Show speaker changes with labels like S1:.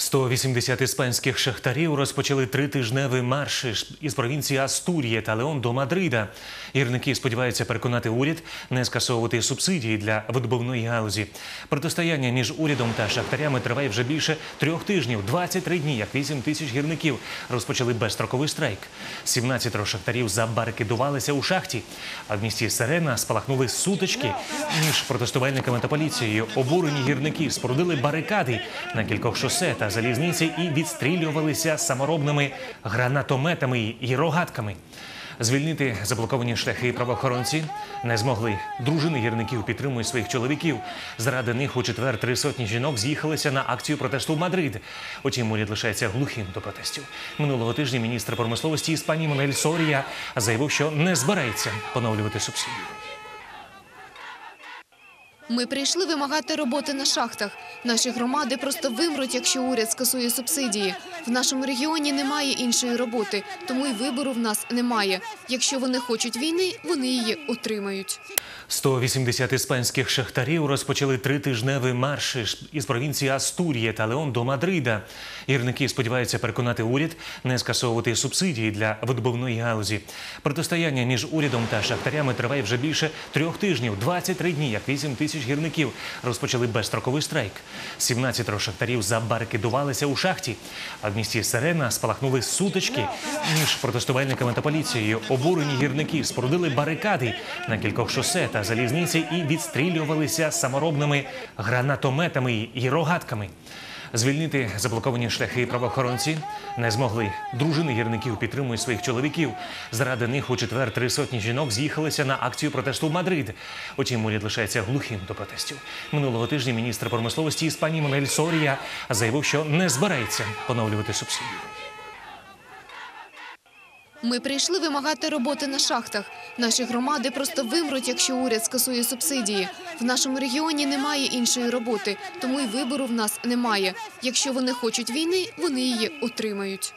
S1: 180 іспанських шахтарів розпочали тритижневий марш із- провінції Астурія та Леон до Мадрида. Гірники сподіваються переконати уряд не скасовувати субсидії для видобувної галузі. Протистояння між урядом та шахтарями триває вже більше трьох тижнів. 23 дні, як 8 тисяч гірників розпочали безстроковий страйк. 17 шахтарів забарикадувалися у шахті. А в місті Сирена спалахнули сутички між протестувальниками та поліцією. Обурені гірники спорудили барикади на кількох шосе та залізниці і відстрілювалися саморобними гранатометами і рогатками. Звільнити заблоковані шляхи правоохоронці не змогли. Дружини гірників підтримують своїх чоловіків. Заради них у четвер три сотні жінок з'їхалися на акцію протесту в Мадрид. Утім, уряд лишається глухим до протестів. Минулого тижня міністр промисловості Іспанії Монель Сорія заявив, що не збирається поновлювати субсидії.
S2: Ми прийшли вимагати роботи на шахтах. Наші громади просто вимруть, якщо уряд скасує субсидії. В нашому регіоні немає іншої роботи, тому й вибору в нас немає. Якщо вони хочуть війни, вони її отримають.
S1: 180 іспанських шахтарів розпочали тритижневий марш із- провінції Астурія та Леон до Мадрида. Гірники сподіваються переконати уряд не скасовувати субсидії для видобувної галузі. Протистояння між урядом та шахтарями триває вже більше трьох тижнів. 23 дні, як 8 тисяч гірників розпочали безстроковий страйк. 17 шахтарів забарикадувалися у шахті. А в місті Сирена спалахнули сутички між протестувальниками та поліцією. Обурені гірники спорудили барикади на кількох шосе та залізниці і відстрілювалися саморобними гранатометами і рогатками. Звільнити заблоковані шляхи правоохоронці не змогли. Дружини гірників підтримують своїх чоловіків. Заради них у четвер три сотні жінок з'їхалися на акцію протесту в Мадрид. Утім, уряд лишається глухим до протестів. Минулого тижня міністр промисловості Іспанії Манель Сорія заявив, що не збирається поновлювати субсидії.
S2: Ми прийшли вимагати роботи на шахтах. Наші громади просто вимруть, якщо уряд скасує субсидії. В нашому регіоні немає іншої роботи, тому й вибору в нас немає. Якщо вони хочуть війни, вони її отримають.